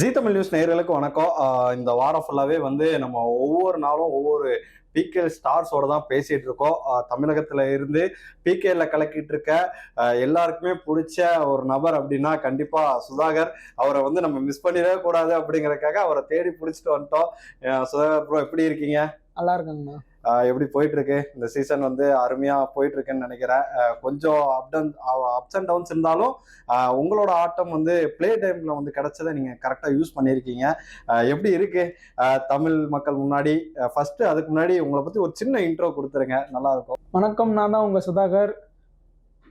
ஜீ Tamil news நேர்களுக்கு வணக்கம். இந்த வாரம் ஃபுல்லாகவே வந்து நம்ம ஒவ்வொரு நாளும் ஒவ்வொரு பிகே ஸ்டார்ஸோட தான் பேசிட்டு இருக்கோம். தமிழகத்துல இருந்து பிகேல கலக்கிட்டு இருக்க எல்லாருக்குமே பிடிச்ச ஒரு நபர் அப்படின்னா கண்டிப்பா சுதாகர். அவரை வந்து நம்ம மிஸ் பண்ணிடவே கூடாது அப்படிங்கறக்காக அவரை தேடி பிடிச்சிட்டு வந்துட்டோம். சுதாகர் ப்ரோ எப்படி இருக்கீங்க? நல்லா இருக்காங்கண்ணா எப்படி போயிட்டு இருக்கு இந்த சீசன் வந்து அருமையா போயிட்டு இருக்குன்னு நினைக்கிறேன் கொஞ்சம் up down ups and downs இருந்தாலும் உங்களோட ஆட்டம் வந்து ப்ளே டைம்ல வந்து கிடைச்சதை நீங்க கரெக்டா யூஸ் பண்ணியிருக்கீங்க. எப்படி இருக்கு? தமிழ் மக்கள் முன்னாடி ஃபர்ஸ்ட் அதுக்கு முன்னாடி உங்களை பத்தி ஒரு சின்ன இன்ட்ரோ கொடுத்துருங்க. நல்லா இருக்கும். வணக்கம் நான் தான் உங்கள் சுதாகர்.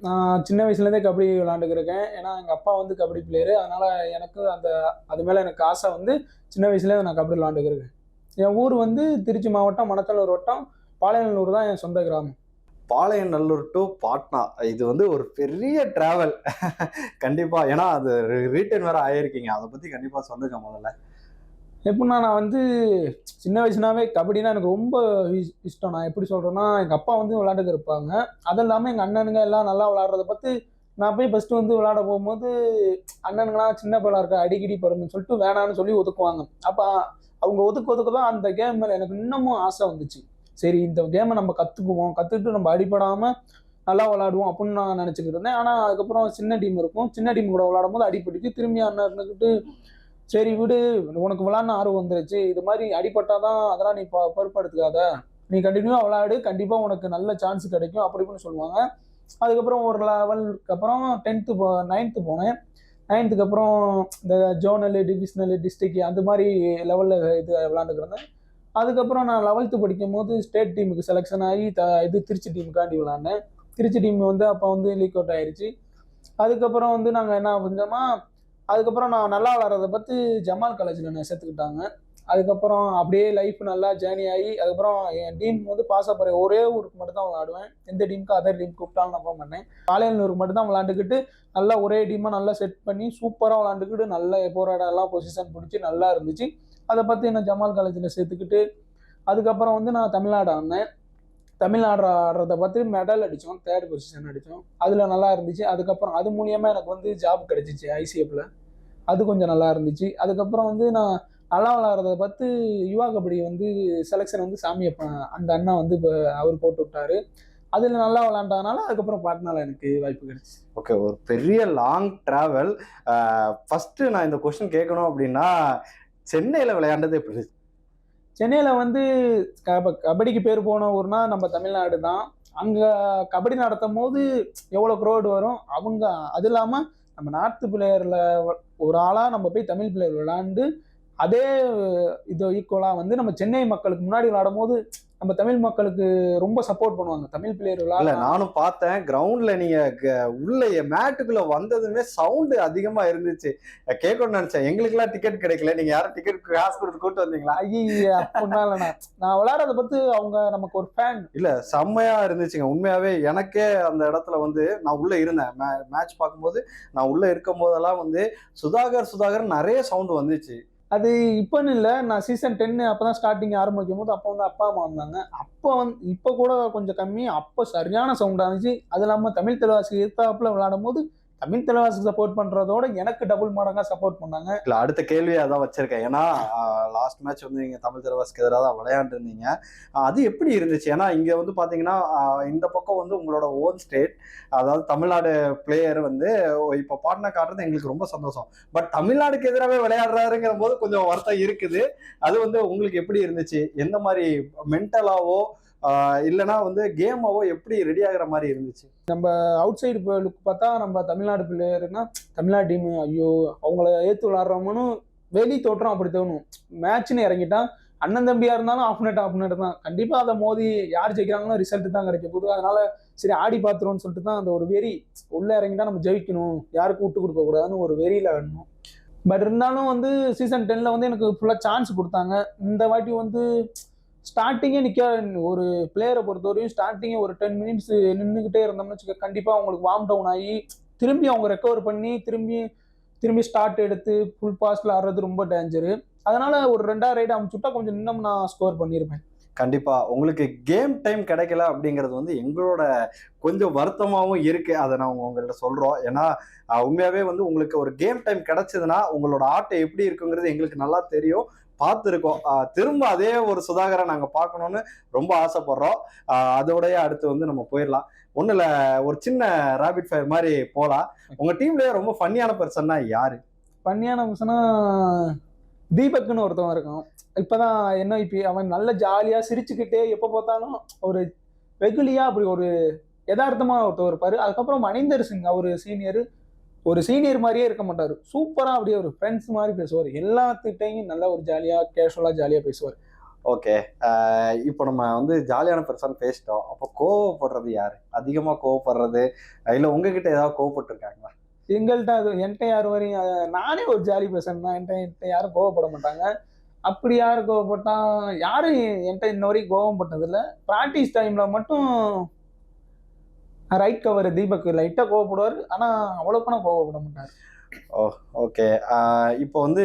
நான் சின்ன வயசுலேருந்தே கபடி விளாண்டுக்கிருக்கேன் ஏன்னா எங்கள் அப்பா வந்து கபடி பிளேயரு அதனால் எனக்கு அந்த அது மேலே எனக்கு ஆசை வந்து சின்ன வயசுலேயே நான் கபடி விளாண்டுக்கிருக்கேன் என் ஊர் வந்து திருச்சி மாவட்டம் மணத்தல்லூர் வட்டம் பாளையநல்லூர் தான் என் சொந்த கிராமம். பாளையநல்லூர் டு பாட்னா. இது வந்து ஒரு பெரிய டிராவல் கண்டிப்பா. ஏன்னா அது ரீட்டைன் வேற ஆயிருக்கீங்க. அதை பத்தி கண்டிப்பா சொல்லுங்க முதல்ல. எப்படின்னா நான் வந்து சின்ன வயசுனாவே கபடினா எனக்கு ரொம்ப இஷ்டம். நான் எப்படி சொல்கிறேன்னா எங்கள் அப்பா வந்து விளாண்டுக்கு இருப்பாங்க. அது இல்லாமல் எங்கள் அண்ணனுங்க எல்லாம் நல்லா விளாட்றத பார்த்து நான் போய் ஃபஸ்ட்டு வந்து விளாட போகும்போது அண்ணனுங்களாம் சின்ன பிள்ளை இருக்க அடிக்கடி படுன்னு சொல்லிட்டு வேணான்னு சொல்லி ஒதுக்குவாங்க. அப்போ அவங்க ஒதுக்க ஒதுக்க தான் அந்த கேம் மேலே எனக்கு இன்னமும் ஆசை வந்துச்சு. சரி இந்த கேமை நம்ம கற்றுக்குவோம் கற்றுக்கிட்டு நம்ம அடிப்படாமல் நல்லா விளாடுவோம் அப்படின்னு நான் நினச்சிக்கிட்டு இருந்தேன். ஆனால் அதுக்கப்புறம் சின்ன டீம் இருக்கும். சின்ன டீம் கூட விளாடும் போது அடிபட்டுச்சு திரும்பி அண்ணன் இருந்துக்கிட்டு சரி விடு உனக்கு விளாட்னு ஆர்வம் வந்துருச்சு. இது மாதிரி அடிபட்டாதான் அதெல்லாம் நீ ப பொறுப்படுத்துக்காத. நீ கண்டினியூவாக விளாடு கண்டிப்பாக உனக்கு நல்ல சான்ஸ் கிடைக்கும். அப்படி இப்படின்னு சொல்லுவாங்க. அதுக்கப்புறம் ஒரு லெவலுக்கு அப்புறம் டென்த்து போ நைன்த்து போனேன். நைன்த்துக்கு அப்புறம் இந்த ஜோனலு டிவிஷனல் டிஸ்ட்ரிக்ட் அந்த மாதிரி லெவலில் இது விளாண்டுக்கிறேன் இருந்தேன் அதுக்கப்புறம் நான் லெவல்த்து படிக்கும் போது ஸ்டேட் டீமுக்கு செலெக்ஷன் ஆகி த இது திருச்சி டீமுக்காண்டி விளாண்டேன் திருச்சி டீம் வந்து அப்போ வந்து லீக் அவுட் ஆயிடுச்சு அதுக்கப்புறம் வந்து நாங்கள் என்ன செஞ்சோமா அதுக்கப்புறம் நான் நல்லா விளாட்றத பார்த்து ஜமால் காலேஜில் நான் சேர்த்துக்கிட்டாங்க. அதுக்கப்புறம் அப்படியே லைஃப் நல்லா ஜேர்னி ஆகி அதுக்கப்புறம் என் டீம் வந்து பாஸ் ஆகிற ஒரே ஊருக்கு மட்டும் தான் விளாடுவேன் எந்த டீமுக்கு அதர் டீம் கூப்பிட்டாலும் நான் போக மாட்டேன். பாளையனூருக்கு மட்டும் தான் விளாண்டுக்கிட்டு நல்லா ஒரே டீமாக நல்லா செட் பண்ணி சூப்பராக விளாண்டுக்கிட்டு நல்லா போராட பொசிஷன் பிடிச்சி நல்லா இருந்துச்சு. அதை பார்த்து என்ன ஜமால் காலேஜில் சேர்த்துக்கிட்டு அதுக்கப்புறம் வந்து நான் தமிழ்நாடு ஆடினேன். தமிழ்நாடு ஆடுறத பார்த்து மெடல் அடித்தோம் தேர்ட் பொசிஷன் அடித்தோம் அதில் நல்லா இருந்துச்சு. அதுக்கப்புறம் அது மூலியமாக எனக்கு வந்து ஜாப் கிடச்சிச்சு ஐசிஎஃப்ல அது கொஞ்சம் நல்லா இருந்துச்சு. அதுக்கப்புறம் வந்து நான் நல்லா விளாட்றத பார்த்து யுவா கபடி வந்து செலெக்ஷன் வந்து சாமியப்பன் அந்த அண்ணா வந்து இப்போ அவர் போட்டு விட்டாரு. அதில் நல்லா விளாண்டதுனால அதுக்கப்புறம் பாட்னால எனக்கு வாய்ப்பு கிடைச்சு. ஓகே ஒரு பெரிய லாங் டிராவல் ஃபர்ஸ்ட் நான் இந்த கொஸ்டின் கேட்கணும் அப்படின்னா சென்னையில விளையாண்டது எப்படி? சென்னையில் வந்து கப கபடிக்கு பேர் போன ஊர்னா நம்ம தமிழ்நாடு தான். அங்கே கபடி நடத்தும் போது எவ்வளோ க்ரோடு வரும்? அவங்க அது இல்லாமல் நம்ம நார்த்து பிளேயரில் ஒரு ஆளாக நம்ம போய் தமிழ் பிளேயர் விளாண்டு அதே இது ஈக்குவலாக வந்து நம்ம சென்னை மக்களுக்கு முன்னாடி விளாடும் போது நம்ம தமிழ் மக்களுக்கு ரொம்ப சப்போர்ட் பண்ணுவாங்க. தமிழ் பிளேயர் இல்ல நானும் பார்த்தேன். கிரவுண்ட்ல நீங்க உள்ள மேட்டுக்குள்ள வந்ததுமே சவுண்ட் அதிகமா இருந்துச்சு. கேட்கணும்னு நினைச்சேன். எங்களுக்கு எல்லாம் டிக்கெட் கிடைக்கல. நீங்க யாரும் டிக்கெட் காசு கொடுத்து கூட்டு வந்தீங்களா? ஐய அப்படின்னா நான் விளையாடுறத பற்றி அவங்க நமக்கு ஒரு ஃபேன் இல்ல செம்மையா இருந்துச்சுங்க. உண்மையாவே எனக்கே அந்த இடத்துல வந்து நான் உள்ள இருந்தேன். மேட்ச் பார்க்கும்போது நான் உள்ள இருக்கும் போதெல்லாம் வந்து சுதாகர் சுதாகர் நிறைய சவுண்ட் வந்துச்சு. அது இப்போன்னு இல்லை நான் சீசன் டென்னு அப்போ தான் ஸ்டார்டிங் ஆரம்பிக்கும் போது அப்போ வந்து அப்பா அம்மா வந்தாங்க. அப்போ வந்து இப்போ கூட கொஞ்சம் கம்மி அப்போ சரியான சவுண்டாக இருந்துச்சு. அது இல்லாமல் தமிழ் தலைவாசி எத்தாப்பில் விளையாடும் போது தமிழ் தலைவாசி சப்போர்ட் பண்ணுறதோட எனக்கு டபுள் மடங்கா சப்போர்ட் பண்ணாங்க. இல்ல அடுத்த கேள்வியை அதான் வச்சிருக்கேன். ஏன்னா லாஸ்ட் மேட்ச் வந்து நீங்க தமிழ் தலைவாஸ்க்கு எதிராக தான் விளையாண்டுருந்தீங்க. அது எப்படி இருந்துச்சு? ஏன்னா இங்க வந்து பாத்தீங்கன்னா இந்த பக்கம் வந்து உங்களோட ஓன் ஸ்டேட் அதாவது தமிழ்நாடு பிளேயர் வந்து இப்போ பாட்னா காட்டுறது எங்களுக்கு ரொம்ப சந்தோஷம். பட் தமிழ்நாடுக்கு எதிராகவே விளையாடுறாருங்கிற போது கொஞ்சம் வருத்தம் இருக்குது. அது வந்து உங்களுக்கு எப்படி இருந்துச்சு? எந்த மாதிரி மென்டலாவோ இல்லைன்னா வந்து கேமாவோ எப்படி ரெடி ஆகிற மாதிரி இருந்துச்சு? நம்ம அவுட் சைடு லுக் பார்த்தா நம்ம தமிழ்நாடு பிளேயர்னா தமிழ்நாடு டீம் ஐயோ அவங்கள ஏற்று விளாட்றோம்னு வெளி தோற்றம் அப்படி தோணும். மேட்ச்னு இறங்கிட்டா அண்ணன் தம்பியா இருந்தாலும் ஆஃப் நெட் ஆஃப் நெட் தான். கண்டிப்பா அதை மோதி யார் ஜெயிக்கிறாங்களோ ரிசல்ட் தான் கிடைக்க போகுது. அதனால சரி ஆடி பாத்துருவோம்னு சொல்லிட்டு தான் அந்த ஒரு வெறி உள்ள இறங்கிட்டா நம்ம ஜெயிக்கணும். யாருக்கும் விட்டு கொடுக்க கூடாதுன்னு ஒரு வெறியில வேணும் பட் இருந்தாலும் வந்து சீசன் டென்ல வந்து எனக்கு ஃபுல்லாக சான்ஸ் கொடுத்தாங்க. இந்த வாட்டி வந்து ஸ்டார்டிங்கே நிற்க ஒரு பிளேயரை பொறுத்தவரையும் ஸ்டார்டிங்கே ஒரு டென் மினிட்ஸ் நின்றுக்கிட்டே இருந்தோம்னு வச்சுக்க கண்டிப்பாக அவங்களுக்கு வார்ம் டவுன் ஆகி திரும்பி அவங்க ரெக்கவர் பண்ணி திரும்பி திரும்பி ஸ்டார்ட் எடுத்து ஃபுல் பாஸ்ட்ல ஆடுறது ரொம்ப டேஞ்சரு அதனால ஒரு ரெண்டாவது ரைடு அமைச்சுட்டா கொஞ்சம் இன்னும் நான் ஸ்கோர் பண்ணியிருப்பேன் கண்டிப்பா. உங்களுக்கு கேம் டைம் கிடைக்கல அப்படிங்கிறது வந்து எங்களோட கொஞ்சம் வருத்தமாகவும் இருக்கு. அதை நான் உங்கள்கிட்ட சொல்றோம். ஏன்னா உண்மையாகவே உண்மையாவே வந்து உங்களுக்கு ஒரு கேம் டைம் கிடைச்சதுன்னா உங்களோட ஆட்டம் எப்படி இருக்குங்கிறது எங்களுக்கு நல்லா தெரியும். பார்த்துருக்கோம். திரும்ப அதே ஒரு சுதாகரை நாங்கள் பார்க்கணும்னு ரொம்ப ஆசைப்படுறோம். அதோடய அடுத்து வந்து நம்ம போயிடலாம். ஒன்றும் இல்லை ஒரு சின்ன ரேபிட் ஃபயர் மாதிரி போகலாம் உங்கள் டீம்லேயே ரொம்ப ஃபன்னியான பர்சன்னா யார்? ஃபன்னியான பர்சனா தீபக்னு ஒருத்தவன் இருக்கான். என்ன இப்போ அவன் நல்ல ஜாலியாக சிரிச்சுக்கிட்டே எப்போ பார்த்தாலும் ஒரு வெகுலியாக அப்படி ஒரு யதார்த்தமாக ஒருத்தவர் இருப்பார். அதுக்கப்புறம் மணிந்தர் சிங் அவர் சீனியர் ஒரு சீனியர் மாதிரியே இருக்க மாட்டாரு. சூப்பரா அப்படியே ஒரு ஃப்ரெண்ட்ஸ் மாதிரி பேசுவார். எல்லாத்துக்கிட்டையும் நல்ல ஒரு ஜாலியா கேஷுவலா ஜாலியா பேசுவார். ஓகே இப்போ நம்ம வந்து ஜாலியான பர்சன் பேசிட்டோம். அப்போ கோவப்படுறது யாரு? அதிகமா கோவப்படுறது? இல்ல உங்ககிட்ட ஏதாவது கோவப்பட்டிருக்காங்களா? எங்கள்கிட்ட அது என்கிட்ட யார் வரையும் நானே ஒரு ஜாலி பர்சன் தான். என்கிட்ட என்கிட்ட யாரும் கோவப்பட மாட்டாங்க. அப்படி யார் கோவப்பட்டா யாரும் என்கிட்ட இன்ன வரைக்கும் கோவப்பட்டதில்ல ப்ராக்டிஸ் டைம்ல மட்டும் ரைட் கவர் தீபக் லைட்டா கோவப்படுவார். ஆனா அவ்வளோக்குனா கோவப்பட மாட்டார் ஓகே இப்போ வந்து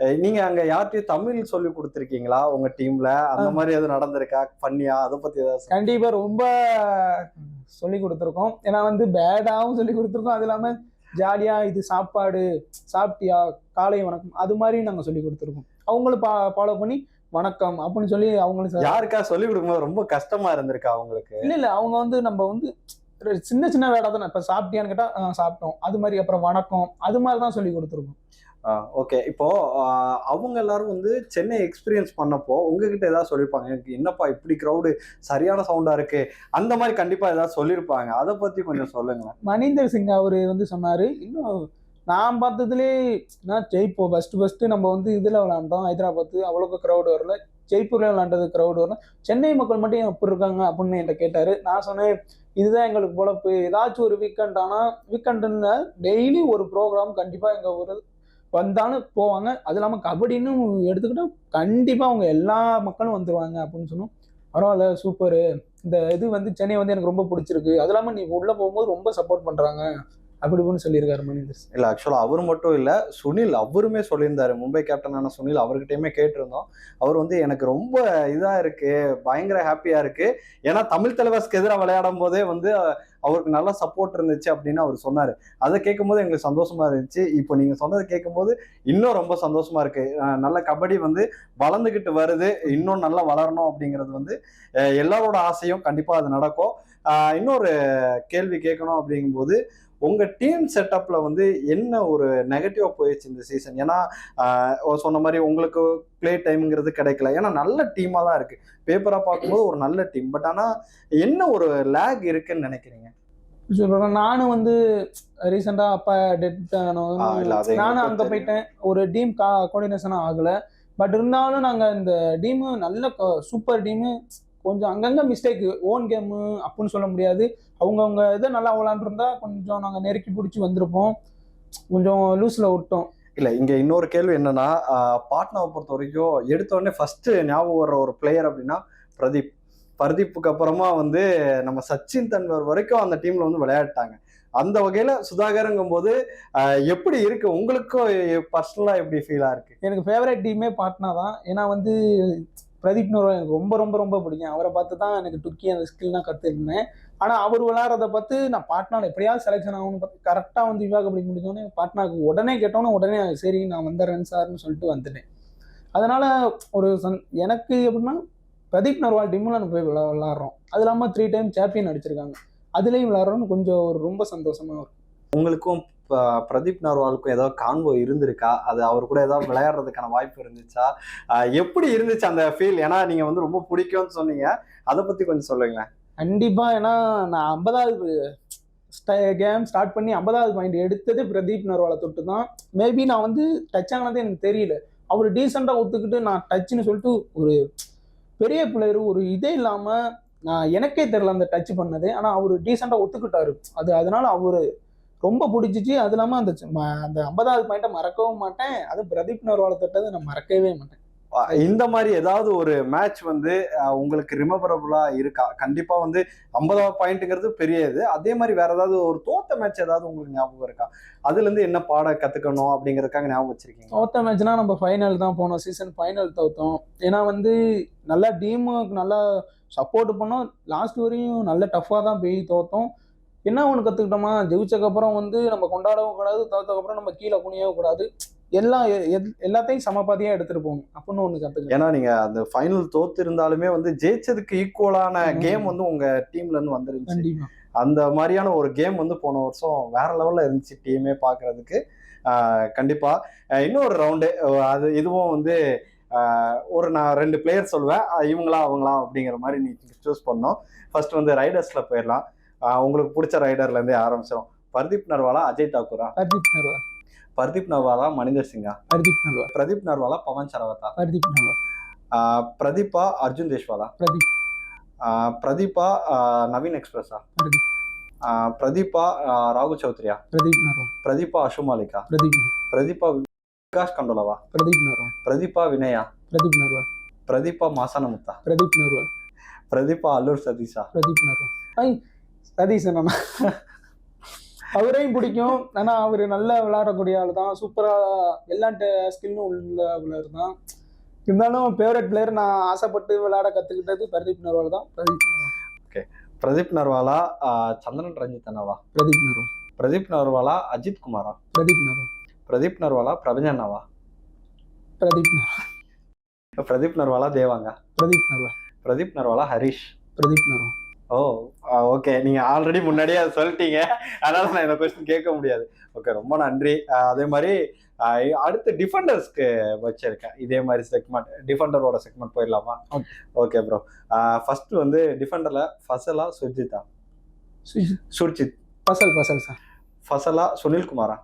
அஹ், நீங்க அங்க யார்கிட்டயும் தமிழ் சொல்லி கொடுத்துருக்கீங்களா? உங்க டீம்ல அந்த மாதிரி எதுவும் நடந்திருக்கா? பண்ணியா? அதை பத்தி ஏதாவது சொல்லுங்க. கண்டிப்பா ரொம்ப சொல்லி கொடுத்துருக்கோம். ஏன்னா வந்து பேடாவும் சொல்லி கொடுத்துருக்கோம். அது இல்லாம ஜாலியா இது சாப்பாடு சாப்பிட்டியா? காலை வணக்கம். அது மாதிரி நாங்க சொல்லி கொடுத்துருக்கோம். அவங்களும் ஃபாலோ பண்ணி வணக்கம் அப்படின்னு சொல்லி அவங்களும் யாருக்கா சொல்லி கொடுக்கும்போது ரொம்ப கஷ்டமா இருந்திருக்கா அவங்களுக்கு? இல்ல இல்ல. அவங்க வந்து நம்ம வந்து சின்ன சின்ன வேலை தானே. இப்ப சாப்பிட்டியான்னு கேட்டா "ஆ, சாப்பிட்டோம். அது மாதிரி அப்புறம் வணக்கம். அது மாதிரி தான் சொல்லி கொடுத்துருக்கோம். ஓகே. இப்போ அவங்க எல்லாரும் வந்து சென்னை எக்ஸ்பீரியன்ஸ் பண்ணப்போ உங்ககிட்ட ஏதாவது சொல்லியிருப்பாங்க எனக்கு என்னப்பா இப்படி க்ரௌடு சரியான சவுண்டா இருக்கு? அந்த மாதிரி கண்டிப்பா ஏதாவது சொல்லியிருப்பாங்க அதை பத்தி கொஞ்சம் சொல்லுங்களேன். மணிந்தர் சிங் அவரு வந்து சொன்னாரு இன்னும் நான் பார்த்ததுலே நான் ஜெய்ப்பூர் ஃபர்ஸ்ட் ஃபர்ஸ்ட் நம்ம வந்து இதுல விளாண்டோம். ஹைதராபாத் அவ்வளோக்கு க்ரௌடு வரல. ஜெய்ப்பூர்ல விளாண்டது க்ரௌடு வரல. சென்னை மக்கள் மட்டும் எப்படி இருக்காங்க? அப்படின்னு என்கிட்ட கேட்டாரு. நான் சொன்னேன் இதுதான் எங்களுக்கு பொழப்பு. ஏதாச்சும் ஒரு வீக்கெண்ட் ஆனால் வீக்கெண்டுன்னு டெய்லி ஒரு ப்ரோக்ராம் கண்டிப்பாக எங்கள் ஊர் வந்தாலும் போவாங்க. அது இல்லாமல் கபடின்னு எடுத்துக்கிட்டால் கண்டிப்பாக அவங்க எல்லா மக்களும் வந்துடுவாங்க அப்படின்னு சொன்னோம். பரவாயில்ல சூப்பரு இந்த இது வந்து சென்னை வந்து எனக்கு ரொம்ப பிடிச்சிருக்கு. அது இல்லாமல் நீ உள்ளே போகும்போது ரொம்ப சப்போர்ட் பண்ணுறாங்க அப்படி இப்படின்னு சொல்லியிருக்காரு மனிதர் சிங். இல்ல ஆக்சுவலா அவர் மட்டும் இல்ல சுனில் அவருமே சொல்லியிருந்தாரு. மும்பை கேப்டனான சுனில் அவர்கிட்டயுமே கேட்டிருந்தோம். அவர் வந்து எனக்கு ரொம்ப இதா இருக்கு பயங்கர ஹாப்பியா இருக்கு. ஏன்னா தமிழ் தலைவர்ஸ்க்கு எதிராக விளையாடும் போதே வந்து அவருக்கு நல்ல சப்போர்ட் இருந்துச்சு அப்படின்னு அவர் சொன்னார். அதை கேட்கும்போது எங்களுக்கு சந்தோஷமா இருந்துச்சு. இப்போ நீங்க சொன்னதை கேட்கும்போது இன்னும் ரொம்ப சந்தோஷமா இருக்கு. நல்ல கபடி வந்து வளர்ந்துக்கிட்டு வருது. இன்னும் நல்லா வளரணும் அப்படிங்கிறது வந்து எல்லாரோட ஆசையும் கண்டிப்பா அது நடக்கும். இன்னொரு கேள்வி கேட்கணும் அப்படிங்கும்போது உங்க டீம் செட்டப்ல வந்து என்ன ஒரு நெகட்டிவா போயிடுச்சு இந்த சீசன்? ஏன்னா சொன்ன மாதிரி உங்களுக்கு ப்ளே டைம்ங்கிறது கிடைக்கல. ஏன்னா நல்ல டீமா தான் இருக்கு. பேப்பரா பார்க்கும்போது ஒரு நல்ல டீம் பட் ஆனா என்ன ஒரு லேக் இருக்குன்னு நினைக்கிறீங்க? நானும் வந்து ரீசெண்டாக அப்பா டெட் நானும் அங்கே. போயிட்டேன். ஒரு டீம் கா கோஆர்டினேஷனும் ஆகலை. பட் இருந்தாலும் நாங்கள் இந்த டீமு நல்ல சூப்பர் டீமு கொஞ்சம் அங்கங்கே மிஸ்டேக் ஓன் கேமு அப்படின்னு சொல்ல முடியாது. அவங்கவுங்க இதை நல்லா விளாண்டுருந்தா கொஞ்சம் நாங்கள் நெருக்கி பிடிச்சி வந்திருப்போம். கொஞ்சம் லூஸில் விட்டோம். இல்ல இங்க இன்னொரு கேள்வி என்னன்னா பாட்னாவை பொறுத்த வரைக்கும் எடுத்த உடனே ஃபர்ஸ்ட் ஞாபகம் வர்ற ஒரு பிளேயர் அப்படின்னா பிரதீப். பிரதீப்புக்கு அப்புறமா வந்து நம்ம சச்சின் தன்வர் வரைக்கும் அந்த டீம்ல வந்து விளையாடிட்டாங்க அந்த வகையில சுதாகருங்கும் போது எப்படி இருக்கு? உங்களுக்கும் பர்சனலா எப்படி ஃபீலா இருக்கு? எனக்கு ஃபேவரட் டீமே பாட்னா தான். ஏன்னா வந்து பிரதீப் நோர் எனக்கு ரொம்ப ரொம்ப ரொம்ப பிடிக்கும். அவரை பார்த்து தான் எனக்கு டுக்கி அந்த ஸ்கில்லாம் கற்றுருந்தேன் ஆனால் அவர் விளாட்றத பார்த்து நான் பாட்னாவில் எப்படியாவது செலெக்ஷன் ஆகணும்னு பார்த்து கரெக்டாக வந்து விவாக படிக்க முடிஞ்சோடனே பாட்னாக்கு உடனே கேட்டோன்னே உடனே சரி நான் வந்துடுறேன் சார்னு சொல்லிட்டு வந்துட்டேன். அதனால் ஒரு சந் எனக்கு எப்படின்னா பிரதீப் நர்வால் டீமில் நம்ம போய் விளா விளாட்றோம். அது இல்லாமல் த்ரீ டைம் சாம்பியன் அடிச்சிருக்காங்க. அதுலேயும் விளாட்றோன்னு கொஞ்சம் ஒரு ரொம்ப சந்தோஷமாக இருக்கும் உங்களுக்கும் ப- பிரதீப் நர்வாலுக்கும் ஏதாவது கான்வோ இருந்திருக்கா? அது அவர் கூட ஏதாவது விளையாடுறதுக்கான வாய்ப்பு இருந்துச்சா? எப்படி இருந்துச்சு அந்த ஃபீல் ஏன்னா நீங்க வந்து ரொம்ப பிடிக்கும்னு சொன்னீங்க. அதை பத்தி கொஞ்சம் சொல்லுங்களேன். கண்டிப்பா ஏன்னா நான் ஐம்பதாவது கேம் ஸ்டார்ட் பண்ணி ஐம்பதாவது பாயிண்ட் எடுத்ததே பிரதீப் நர்வாலை தொட்டு தான் மேபி நான் வந்து டச் ஆனதே எனக்கு தெரியல. அவர் டீசெண்டாக ஒத்துக்கிட்டு நான் டச்சுன்னு சொல்லிட்டு ஒரு பெரிய பிளேயர் ஒரு இதே இல்லாமல் நான் எனக்கே தெரில அந்த டச் பண்ணது. ஆனால் அவர் டீசெண்டாக ஒத்துக்கிட்டாரு. அது அதனால அவர் ரொம்ப பிடிச்சிச்சு. அது இல்லாமல் அந்த அந்த ஐம்பதாவது பாயிண்ட்டை மறக்கவும் மாட்டேன். அது பிரதீப் நர்வாலை தொட்டதை நான் மறக்கவே மாட்டேன். இந்த மாதிரி ஏதாவது ஒரு மேட்ச் வந்து உங்களுக்கு ரிமபரபுளா இருக்கா? கண்டிப்பா வந்து ஐம்பதாவது பாயிண்ட்டுங்கிறது பெரிய இது அதே மாதிரி வேற ஏதாவது ஒரு தோத்த மேட்ச் ஏதாவது உங்களுக்கு ஞாபகம் இருக்கா? அதுல இருந்து என்ன பாட கத்துக்கணும் அப்படிங்கறதுக்காக ஞாபகம் வச்சிருக்கீங்க தோத்த மேட்ச்னா நம்ம ஃபைனல் தான் போனோம். சீசன் ஃபைனல் தோத்தோம். ஏன்னா வந்து நல்லா டீமுக்கு நல்லா சப்போர்ட் பண்ணோம். லாஸ்ட் வரையும் நல்ல டஃப்பாக தான் போய் தோத்தோம். என்ன ஒன்று கற்றுக்கிட்டோமா ஜெயிச்சக்கப்புறம் வந்து நம்ம கொண்டாடவும் கூடாது தோத்தக்கப்புறம் நம்ம கீழே குனியவும் கூடாது. எல்லாம் எல்லாத்தையும் சமபாதியாக எடுத்துகிட்டு போகணும் அப்படின்னு ஒன்று கற்றுக்கிட்டேன் ஏன்னா நீங்க அந்த ஃபைனல் தோத்து இருந்தாலுமே வந்து ஜெயிச்சதுக்கு ஈக்குவலான. கேம் வந்து உங்க டீம்ல இருந்து வந்துருந்துச்சு. கண்டிப்பாக அந்த மாதிரியான ஒரு கேம் வந்து போன வருஷம் வேற லெவல்ல இருந்துச்சு டீமே பார்க்கிறதுக்கு ஆஹ் கண்டிப்பா. ஆஹ் இன்னொரு ரவுண்டு அது இதுவும் வந்து ஒரு நான் ரெண்டு பிளேயர் சொல்லுவேன் ஆஹ் இவங்களா அவங்களா அப்படிங்கிற மாதிரி நீ சூஸ் பண்ணோம் ஃபர்ஸ்ட் வந்து ரைடர்ஸ்ல போயிடலாம். உங்களுக்கு பிடிச்ச ரைடர்ல இருந்தே ஆரம்பிச்சிடும் பர்தீப் நர்வாலா அஜய் தாக்கூரா? ஹர்தீப் நர்வால். பர்தீப் நர்வாலா மணிந்தர் சிங்கா? ஹர்தீப் நர்வால். பிரதீப் நர்வாலா பவன் சரவத்தா? ஹர்தீப் நர்வால். ஆஹ் பிரதீபா அர்ஜுன் தேஷ்வாலா? பிரதீப். ஆஹ் பிரதீபா ஆஹ் நவீன் எக்ஸ்பிரஸா பிரதீப். ஆஹ் பிரதீபா ஆஹ் ராகுல் சௌத்ரியா? பிரதீப் நர்வால். பிரதீபா அஷுமாலிகா பிரதீப் நர்வால். பிரதீபா விகாஷ் கண்டோலவா? பிரதீப் நர்வால். பிரதீபா வினயா? பிரதீப் நர்வால். பிரதீபா மாசானமுத்தா பிரதீப் நர்வால். பிரதீபா அல்லூர் சதீஷா? பிரதீப் நர்வால். ஐ சதீஷ் அண்ணா அவரையும் பிடிக்கும். ஆனா அவர் நல்லா விளையாடக்கூடிய ஆள் தான். சூப்பரா எல்லா ஸ்கில்லும் உள்ள பிளேயர் தான். இருந்தாலும் ஃபேவரட் பிளேயர் நான் ஆசைப்பட்டு விளையாட கத்துக்கிட்டது பிரதீப் நர்வால் தான். பிரதீப் நர்வால். பிரதீப் நர்வாலா சந்திரன் ரஞ்சித் அண்ணாவா? பிரதீப் நர்வால். பிரதீப் நர்வாலா அஜித் குமாரா? பிரதீப் நர்வால். பிரதீப் நர்வாலா பிரபஞ்ச அண்ணாவா? பிரதீப் நர்வால். பிரதீப் நர்வாலா தேவாங்க. பிரதீப் நர்வால். பிரதீப் நர்வாலா ஹரிஷ். பிரதீப் நர்வால். ஓ ஓகே நீங்க ஆல்ரெடி முன்னாடியே அதை சொல்லிட்டீங்க. அதனால நான் இந்த கொஸ்டின் கேட்க முடியாது. ஓகே ரொம்ப நன்றி. அதே மாதிரி அடுத்து டிஃபெண்டர்ஸ்க்கு வச்சிருக்கேன். இதே மாதிரி செக்மெண்ட் டிஃபெண்டரோட செக்மெண்ட் போயிடலாமா. ஓகே ப்ரோ ஃபர்ஸ்ட் வந்து டிஃபெண்டர்ல ஃபசலா சுர்ஜிதா சுர்ஜித் பசல் பசல் சார் ஃபசலா சுனில் குமாரா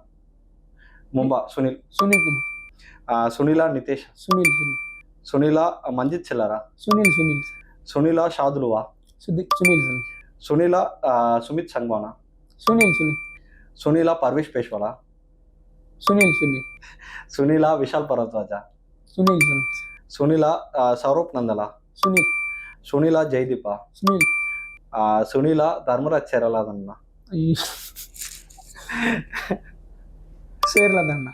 மும்பா சுனில் சுனில் குமார் சுனிலா நிதேஷ் சுனில் சுனில் சுனிலா மஞ்சித் சில்லரா சுனில் சுனில் சுனிலா ஷாதுலுவா சுதி சுனில் சுனில் சுனிலா சுமித் சங்வானா? சுனில் சுனில் சுனிலா பர்வேஷ் பேஷ்வாலா? சுனில் சுனில் சுனிலா விஷால் பரத்வாஜா? சுனில் சுனில் சுனிலா சௌரப் நந்தலா? சுனில். சுனிலா ஜெய்தீபா? சுனில். சுனிலா தர்மராஜ் சேரலாதன்னா ஐயோ. சேர்ல தாண்ணா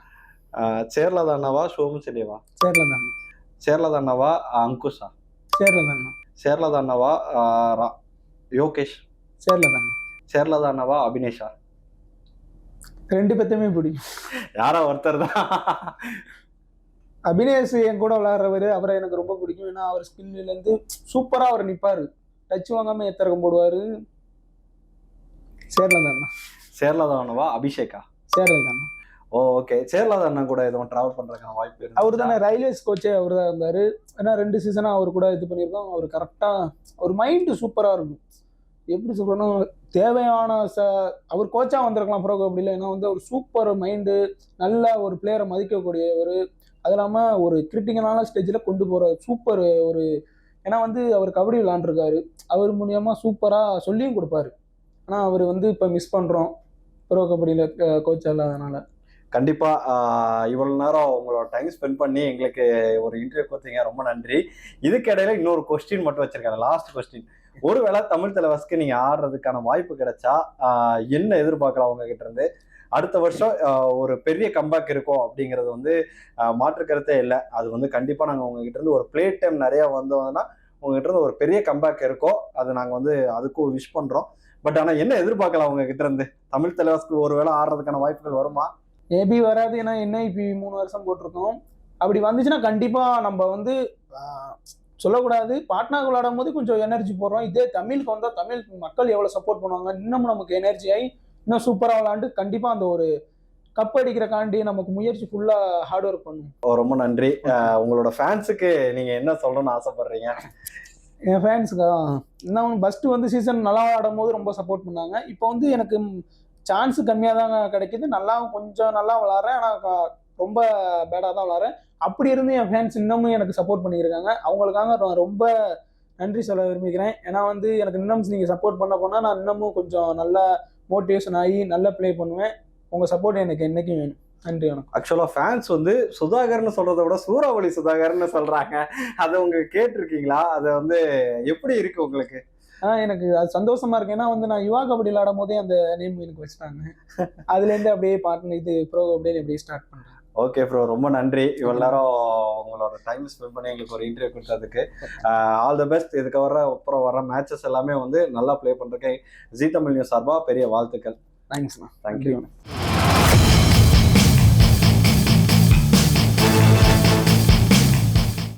ஆஹ் சேர்லதாண்ணாவா சோமு செடியவா சேர்ல தாண்ணா சேர்லதாண்ணாவா அங்குஷா? சேர்ல ஆஹ் ரா- யோகேஷ்? சேர்ல தாண்ணா சேர்லதாண்ணாவா அபினேஷா? ரெண்டு பேர்த்தையுமே பிடிக்கும் யாரோ ஒருத்தர் தான். அபினேஷ் என் கூட விளையாடுறவர் அவரை எனக்கு ரொம்ப பிடிக்கும். ஏன்னா அவர் ஸ்கில்லேருந்து சூப்பராக அவர் நிற்பார் டச் வாங்காமல் எத்தரகம் போடுவார்? சேர்ல தாண்ணா சேர்லதாண்ணாவா அபிஷேகா? சேர்ல தாண்ணா ஓ ஓகே சேர்லதாண்ணா கூட எதுவும் டிராவல் பண்றதுக்கான வாய்ப்பு இருக்கு அவர் தானே ரயில்வேஸ் கோச்சே அவர் தான் இருந்தார். ஏன்னா ரெண்டு சீசனாக அவர் கூட இது பண்ணியிருக்கோம். அவர் கரெக்டாக அவர் மைண்டு சூப்பராக இருக்கும். எப்படி சொல்கிறேன்னா தேவையான ச அவர் கோச்சாக வந்திருக்கலாம் ப்ரோ கபடியில் ஏன்னா வந்து ஒரு சூப்பர் மைண்டு நல்ல ஒரு பிளேயரை மதிக்கக்கூடியவர். அது இல்லாமல் ஒரு கிரிட்டிக்கலான ஸ்டேஜில் கொண்டு போகிற சூப்பர் ஒரு ஏன்னா வந்து அவர் கபடி விளாண்டுருக்காரு அவர் மூலியமாக சூப்பராக சொல்லியும் கொடுப்பாரு. ஆனால் அவர் வந்து இப்போ மிஸ் பண்ணுறோம் ப்ரோ கபடியில் கோச் இல்லாதனால. கண்டிப்பாக இவ்வளோ நேரம் உங்களோட டைம் ஸ்பெண்ட் பண்ணி எங்களுக்கு ஒரு இன்டர்வியூ கொடுத்தீங்க. ரொம்ப நன்றி. இதுக்கிடையில இன்னொரு கொஸ்டின் மட்டும் வச்சிருக்கேன். லாஸ்ட் கொஸ்டின் ஒருவேளை தமிழ் தலைவாஸ்க்கு நீங்க ஆடுறதுக்கான வாய்ப்பு கிடைச்சா என்ன எதிர்பார்க்கலாம் உங்க கிட்ட இருந்து? அடுத்த வருஷம் ஒரு பெரிய கம்பேக் இருக்கும் அப்படிங்கிறது வந்து மாற்று கருத்தே இல்லை. அது வந்து கண்டிப்பாக நாங்கள் உங்ககிட்ட இருந்து ஒரு பிளே டைம் நிறையா வந்தோம்னா உங்ககிட்ட இருந்து ஒரு பெரிய கம்பேக் இருக்கும். அது நாங்கள் வந்து அதுக்கும் விஷ் பண்ணுறோம் பட் ஆனால் என்ன எதிர்பார்க்கலாம் உங்ககிட்ட இருந்து? தமிழ் தலைவாஸ்க்கு ஒருவேளை ஆடுறதுக்கான வாய்ப்புகள் வருமா? மேபி வராது ஏன்னா என்ன இப்போ மூணு வருஷம் போட்டிருக்கோம். அப்படி வந்துச்சுன்னா கண்டிப்பாக நம்ம வந்து சொல்லக்கூடாது. பாட்னாக்கு விளையாடும் போது கொஞ்சம் எனர்ஜி போடுறோம். இதே தமிழுக்கு வந்தால் தமிழ் மக்கள் எவ்வளோ சப்போர்ட் பண்ணுவாங்க? இன்னும் நமக்கு எனர்ஜி ஆகி இன்னும் சூப்பராக விளாண்டு கண்டிப்பாக அந்த ஒரு கப் அடிக்கிறக்காண்டி நமக்கு முயற்சி ஃபுல்லாக ஹார்ட் ஒர்க் பண்ணும். ரொம்ப நன்றி. உங்களோட ஃபேன்ஸுக்கு நீங்க என்ன சொல்லணும்னு ஆசைப்படுறீங்க? என் ஃபேன்ஸுக்கு இன்னும் ஃபஸ்ட்டு வந்து சீசன் நல்லா விளாடும் போது ரொம்ப சப்போர்ட் பண்ணாங்க. இப்போ வந்து எனக்கு சான்ஸ் கம்மியாக தான் கிடைக்குது. நல்லா கொஞ்சம் நல்லா விளாட்றேன். ஆனால் ரொம்ப பேடாக தான் விளாட்றேன். அப்படி இருந்து என் ஃபேன்ஸ் இன்னமும் எனக்கு சப்போர்ட் பண்ணியிருக்காங்க. அவங்களுக்காக நான் ரொம்ப நன்றி சொல்ல விரும்புகிறேன். ஏன்னா வந்து எனக்கு இன்னும் நீங்கள் சப்போர்ட் பண்ண போனால் நான் இன்னமும் கொஞ்சம் நல்லா மோட்டிவேஷன் ஆகி நல்லா ப்ளே பண்ணுவேன். உங்கள் சப்போர்ட் எனக்கு என்றைக்கும் வேணும். நன்றி வணக்கம். ஆக்சுவலாக ஃபேன்ஸ் வந்து சுதாகர்னு சொல்கிறத விட சூறாவளி சுதாகர்னு சொல்கிறாங்க அதை உங்கள் கேட்டிருக்கீங்களா? அது வந்து எப்படி இருக்குது உங்களுக்கு? எனக்கு அது சந்தோஷமா இருக்கு. ஏன்னா வந்து நான் யுவா கபடி விளையாடும் போதே அந்த நேம் எனக்கு வச்சுட்டாங்க. அதுல இருந்து அப்படியே பாட்டு இது ப்ரோ அப்படியே அப்படியே ஸ்டார்ட் பண்றேன். ஓகே ப்ரோ ரொம்ப நன்றி. இவ்வளவு நேரம் உங்களோட டைம் ஸ்பெண்ட் பண்ணி எங்களுக்கு ஒரு இன்டர்வியூ கொடுத்ததுக்கு. ஆல் தி பெஸ்ட் இதுக்கு வர அப்புறம் வர மேட்சஸ் எல்லாமே வந்து நல்லா ப்ளே பண்றதுக்கு ஜி தமிழ் நியூஸ் சார்பா பெரிய வாழ்த்துக்கள். தேங்க்ஸ்ண்ணா தேங்க்யூ